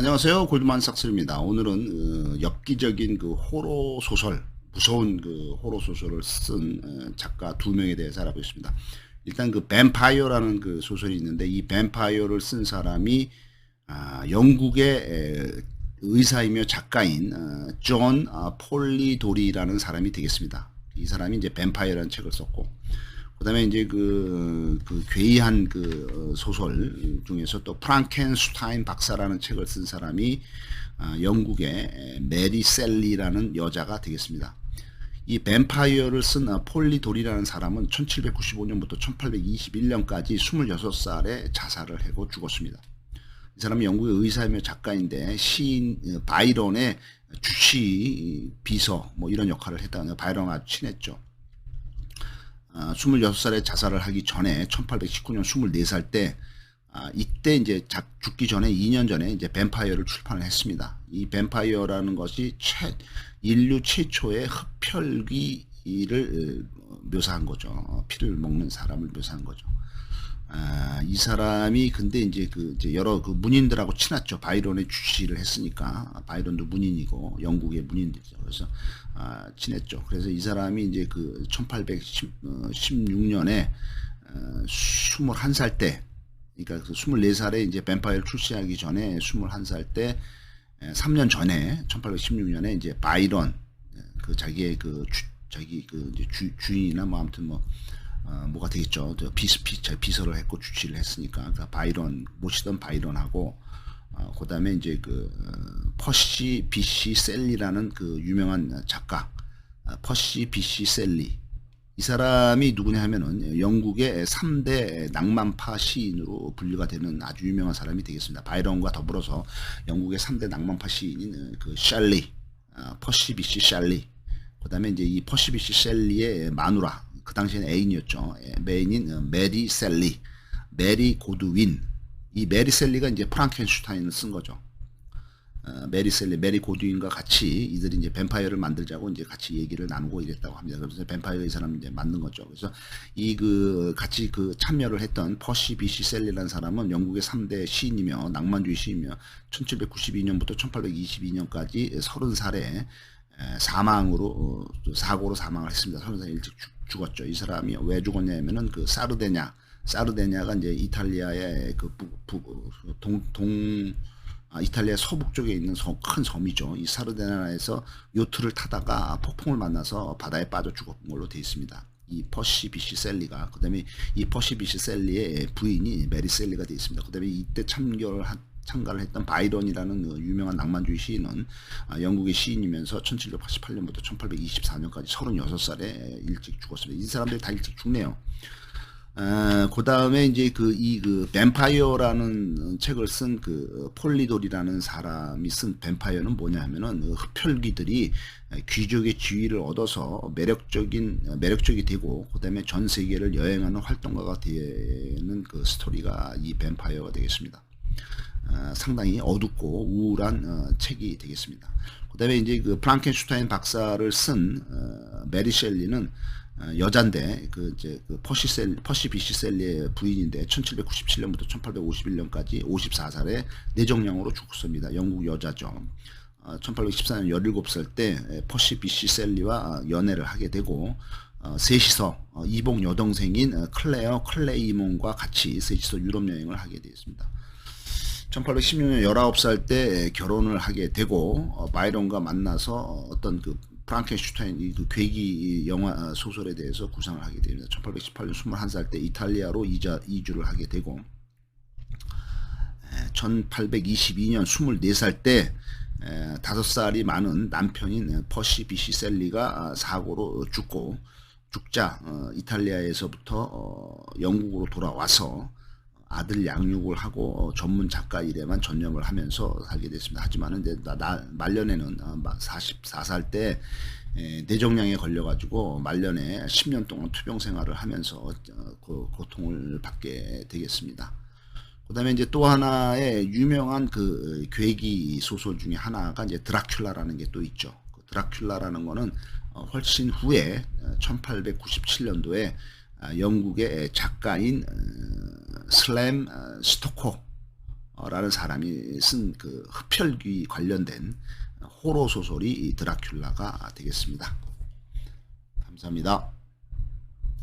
안녕하세요. 골드만삭스입니다. 오늘은 어, 엽기적인 그 호러 소설, 무서운 그 호러 소설을 쓴 어, 작가 두 명에 대해서 알아보겠습니다. 일단 그 뱀파이어라는 그 소설이 있는데 이 뱀파이어를 쓴 사람이 아, 영국의 에, 의사이며 작가인 어, 존 아, 폴리도리라는 사람이 되겠습니다. 이 사람이 이제 뱀파이어라는 책을 썼고 그다음에 이제 그, 그 괴이한 그 어, 소설 중에서 또 프랑켄슈타인 박사라는 책을 쓴 사람이 아, 영국의 메리 셀리라는 여자가 되겠습니다. 이 뱀파이어를 쓴 아, 폴리돌이라는 사람은 1795년부터 1821년까지 26살에 자살을 하고 죽었습니다. 이 사람은 영국의 의사이며 작가인데 시인 어, 바이런의 주치 비서 뭐 이런 역할을 했다는 바이런과 친했죠. 아, 26살에 자살을 하기 전에 1819년 24살 때 아, 이때 이제 작, 죽기 전에 2년 전에 이제 뱀파이어를 출판을 했습니다. 이 뱀파이어라는 것이 최, 인류 최초의 흡혈귀를 어, 묘사한 거죠. 어, 피를 먹는 사람을 묘사한 거죠. 아, 이 사람이 근데 이제 그 이제 여러 그 문인들하고 친했죠. 바이런의 주시를 했으니까 바이런도 문인이고 영국의 문인들이죠. 그래서 아, 친했죠. 그래서 이 사람이 이제 그 1816년에 어, 21살 때 그러니까 그 24살에 이제 뱀파이어 출시하기 전에 21살 때 3년 전에 1816년에 이제 바이런 그 자기의 그 주, 자기 그 이제 주, 주인이나 뭐 아무튼 뭐 어, 뭐가 되겠죠. 비스 비, 비서를 했고 주치를 했으니까 그러니까 바이런 모시던 바이런하고 어, 그다음에 이제 그 어, 퍼시 비시 셀리라는 그 유명한 작가 어, 퍼시 비시 셀리 이 사람이 누구냐 하면은 영국의 3대 낭만파 시인으로 분류가 되는 아주 유명한 사람이 되겠습니다. 바이런과 더불어서 영국의 3대 낭만파 시인인 어, 그 샬리, 어, 퍼시 비시 샬리, 그 다음에 이제 이 퍼시 비시 셀리의 마누라, 그 당시에는 애인이었죠. 예, 메인인 어, 메리 셀리, 메리 고드윈. 이 메리 셀리가 이제 프랑켄슈타인을 쓴 거죠. 어, 메리 셀리, 메리 고드윈과 같이 이들이 이제 뱀파이어를 만들자고 이제 같이 얘기를 나누고 이랬다고 합니다. 그래서 뱀파이어 이 사람 이제 만든 거죠. 그래서 이 그 같이 그 참여를 했던 퍼시 비시 셀리라는 사람은 영국의 3대 시인이며 낭만주의 시인이며 1792년부터 1822년까지 30살에 사망으로 어, 사고로 사망을 했습니다. 30살 일찍 죽, 죽었죠. 이 사람이 왜 죽었냐면은 그 사르데냐, 사르데냐가 이제 이탈리아의 그 그동 동 아, 이탈리아 서북 쪽에 있는 섬, 큰 섬이죠. 이 사르데냐에서 요트를 타다가 폭풍을 만나서 바다에 빠져 죽었던 걸로 되어 있습니다. 이 퍼시 비시 셀리가 그다음에 이 퍼시 비시 셀리의 부인이 메리 셀리가 되어 있습니다. 그다음에 이때 참여를 한 참가를 했던 바이런이라는 그 유명한 낭만주의 시인은 아, 영국의 시인이면서 1788년부터 1824년까지 36살에 일찍 죽었습니다. 이 사람들이 다 일찍 죽네요. 아, 그 다음에 이제 그, 이, 그, 뱀파이어라는 책을 쓴 그, 폴리돌이라는 사람이 쓴 뱀파이어는 뭐냐 하면은, 그 흡혈귀들이 귀족의 지위를 얻어서 매력적인, 매력적이 되고, 그 다음에 전 세계를 여행하는 활동가가 되는 그 스토리가 이 뱀파이어가 되겠습니다. 어, 상당히 어둡고 우울한 어, 책이 되겠습니다. 그다음에 이제 그 프랑켄슈타인 박사를 쓴 어, 메리 셸리는 어, 여잔데 그 이제 그 퍼시 셀 퍼시 비시 셀리의 부인인데 1797년부터 1851년까지 54살에 뇌종양으로 죽었습니다. 영국 여자죠. 1814년 17살 때 퍼시 비시 셀리와 연애를 하게 되고 어, 셋이서 어, 이복 여동생인 클레어 클레이몬과 같이 셋이서 유럽 여행을 하게 되었습니다. 1816년 19살 때 결혼을 하게 되고 어, 바이런과 만나서 어떤 그 프랑켄슈타인 그 괴기 영화 어, 소설에 대해서 구상을 하게 됩니다. 1818년 21살 때 이탈리아로 이자, 이주를 하게 되고 1822년 24살 때 다섯 살이 많은 남편인 퍼시 비시 셀리가 사고로 죽고 죽자 어, 이탈리아에서부터 영국으로 돌아와서 아들 양육을 하고 어, 전문 작가 일에만 전념을 하면서 살게 됐습니다. 하지만 이제 나, 나 말년에는 44살 어, 때 에, 뇌종양에 걸려가지고 말년에 10년 동안 투병 생활을 하면서 어, 그 고통을 받게 되겠습니다. 그 다음에 이제 또 하나의 유명한 그 괴기 소설 중에 하나가 이제 드라큘라라는 게 또 있죠. 그 드라큘라라는 거는 훨씬 후에 1897년도에 아, 영국의 작가인 슬램 어, 스토커 라는 사람이 쓴 그 흡혈귀 관련된 호러 소설이 이 드라큘라가 되겠습니다. 감사합니다.